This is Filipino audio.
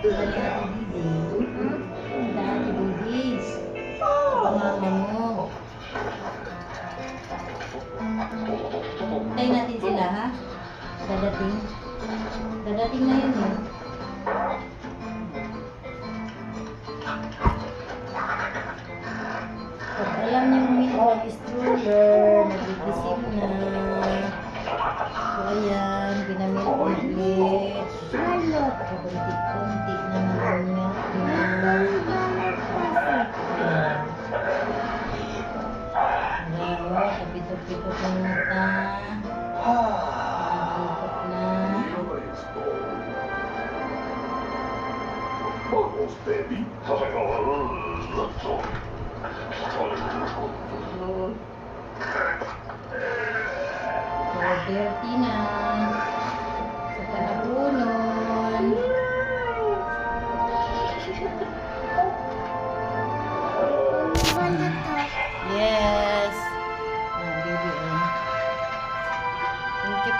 Sila ni Ate Bibi. Sila Ate Bibi. Mama mo. Tayo natin sila ha. Dadating. Dadating na yun eh. Pag alam niyo huminto ang stroller, nagigising na. So ayan, pinamilk ulit. Kunti-kunti pakai kuntik-kuntik namanya Lawa, tepi-tepi ke penguta Vamos, baby. Let's go. Robertina. Yeah.